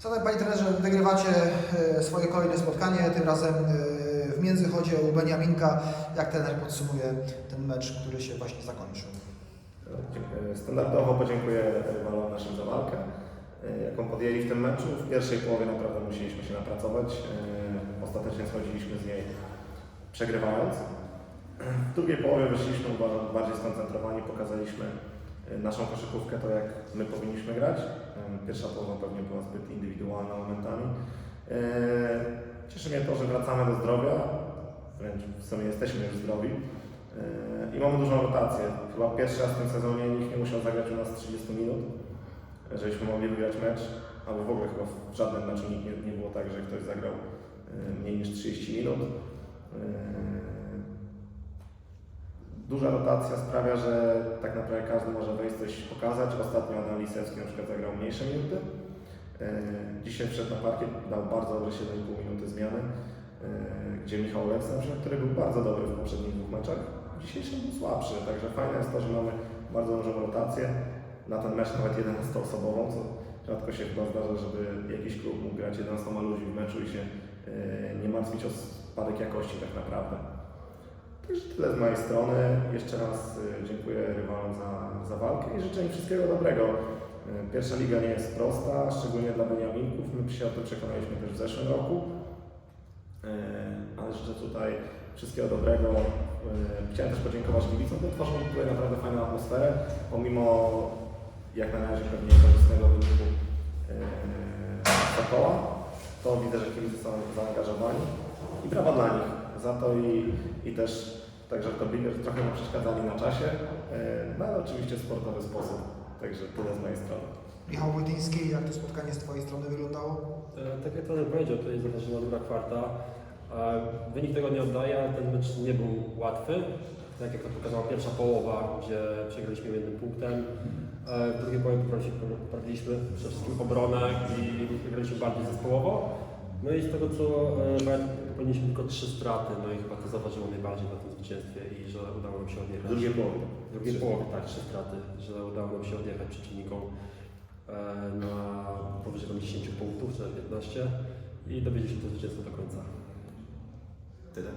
Zatem Panie trenerze, wygrywacie e, swoje kolejne spotkanie, tym razem e, w Międzychodzie u Beniaminka. Jak trener podsumuje ten mecz, który się właśnie zakończył? Dziękuję. Standardowo podziękuję rywalom naszym za walkę, e, jaką podjęli w tym meczu. W pierwszej połowie naprawdę musieliśmy się napracować. E, Ostatecznie schodziliśmy z niej przegrywając. W drugiej połowie wyszliśmy bardziej skoncentrowani, pokazaliśmy e, naszą koszykówkę, to jak my powinniśmy grać. E, Pierwsza połowa pewnie była zbyt indywidualna momentami. E, Cieszy mnie to, że wracamy do zdrowia, wręcz w sumie jesteśmy już zdrowi. Yy, I mamy dużą rotację. Chyba pierwszy raz w tym sezonie nikt nie musiał zagrać u nas 30 minut, żebyśmy mogli wygrać mecz, albo w ogóle chyba w żadnym meczu nie, nie było tak, że ktoś zagrał yy, mniej niż 30 minut. Duża rotacja sprawia, że tak naprawdę każdy może wejść coś pokazać. Ostatnio Adam Lisewski na przykład zagrał mniejsze minuty. Yy, Dzisiaj wszedł na parkiet, dał bardzo dobre 7,5 minuty zmiany, yy, gdzie Michał przykład, który był bardzo dobry w poprzednich dwóch meczach, dzisiejszy był słabszy, także fajne jest to, że mamy bardzo dużą rotację, na ten mecz nawet 11-osobową, co rzadko się chyba zdarza, żeby jakiś klub mógł grać 11 ludzi w meczu i się yy, nie martwić o spadek jakości tak naprawdę. Także tyle z mojej strony. Jeszcze raz yy, dziękuję rywalom za, za walkę i życzę im wszystkiego dobrego. Yy, Pierwsza liga nie jest prosta, szczególnie dla Beniaminków. My się o tym przekonaliśmy też w zeszłym roku. Yy, Ale życzę tutaj wszystkiego dobrego. Chciałem też podziękować kibicom, bo tworzą tutaj naprawdę fajną atmosferę, pomimo jak na razie pewnie korzystnego wyniku Sokoła, to widzę, że kibice są zaangażowani i brawa dla nich za to i, i też także to bigger trochę nam przeszkadzali na czasie, yy, no ale oczywiście w sportowy sposób, także tyle z mojej strony. Michał Wojtyński, jak to spotkanie z Twojej strony wyglądało? E, Tak jak trener powiedział, to jest zaważona druga kwarta. E, Wynik tego nie oddaje, ale ten mecz nie był łatwy. Tak jak to pokazała pierwsza połowa, gdzie przegraliśmy jednym punktem. E, W drugiej połowie poprawiliśmy- przede wszystkim obronę i graliśmy bardziej zespołowo. No i z tego co e, powinniśmy tylko trzy straty, no i chyba to zaważyło najbardziej na tym zwycięstwie i że udało nam się odjechać. W drugiej połowie. W drugiej połowie, tak, trzy straty, że udało nam się odjechać przeciwnikom e, na powyżej tam 10 punktów, czy 15 i dowiedzieć się to zwycięstwo do końca. Tyle.